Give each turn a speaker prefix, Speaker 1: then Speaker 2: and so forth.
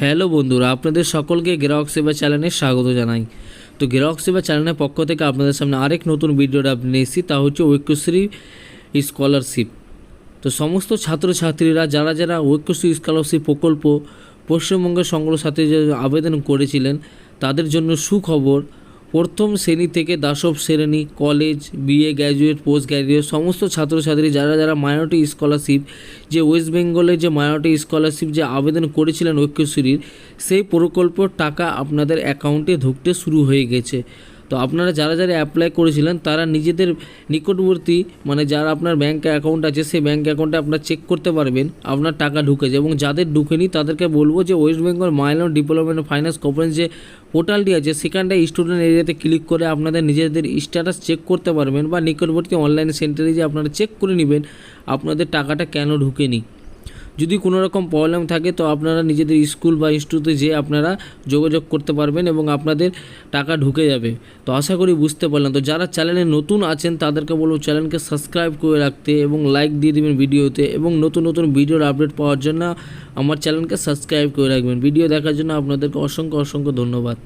Speaker 1: Hello বন্ধুরা, আপনাদের সকলকে গ্রাহক সেবা চ্যানেলে স্বাগত জানাই। তো গ্রাহক সেবা চ্যানেলের পক্ষ থেকে আপনাদের সামনে আরেক নতুন ভিডিওটা আপনি এসেছি তা হচ্ছে ঐক্যশ্রী স্কলারশিপ তো সমস্ত ছাত্রছাত্রীরা, যারা যারা ঐক্যশ্রী স্কলারশিপ প্রকল্প পশ্চিমবঙ্গের সংগ্রহ সাথে যে আবেদন করেছিলেন, তাদের জন্য সুখবর প্রথম শ্রেণি থেকে দশম শ্রেণি, college B A graduate post graduate সমস্ত ছাত্রছাত্রী যারা যারা মাইনরিটি স্কলারশিপ যে ওয়েস্ট বেঙ্গলে যে মাইনরিটি স্কলারশিপ যে আবেদন করেছিলেন ঐক্যশ্রীর, সেই প্রকল্পর টাকা আপনাদের অ্যাকাউন্টে ঢুকতে শুরু হয়ে গেছে। তো আপনারা যারা যারা অ্যাপ্লাই করেছিলেন, তারা নিজেদের নিকটবর্তী মানে যারা আপনার ব্যাঙ্ক অ্যাকাউন্ট আছে, সেই ব্যাঙ্ক অ্যাকাউন্টে আপনারা চেক করতে পারবেন, আপনার টাকা ঢুকেছে এবং যাদের ঢুকেনি, তাদেরকে বলব যে West Bengal minor development finance corporation যে পোর্টালটি আছে, সেখানটায় স্টুডেন্ট এরিয়াতে ক্লিক করে আপনাদের নিজেদের স্ট্যাটাস চেক করতে পারবেন বা নিকটবর্তী অনলাইন সেন্টারে যে আপনারা চেক করে নেবেন, আপনাদের টাকাটা কেন ঢুকেনি। যদি কোনো রকম প্রবলেম থাকে, তো আপনারা নিজেদের স্কুল বা ইনস্টিটিউটে যেয়ে আপনারা যোগাযোগ করতে পারবেন এবং আপনাদের টাকা ঢুকে যাবে। তো আশা করি বুঝতে পারলাম। তো যারা চ্যানেলে নতুন আছেন, তাদেরকে বলব চ্যানেলকে সাবস্ক্রাইব করে রাখতে এবং লাইক দিয়ে দেবেন ভিডিওতে এবং নতুন নতুন ভিডিওর আপডেট পাওয়ার জন্য আমার চ্যানেলকে সাবস্ক্রাইব করে রাখবেন। ভিডিও দেখার জন্য আপনাদেরকে অসংখ্য অসংখ্য ধন্যবাদ।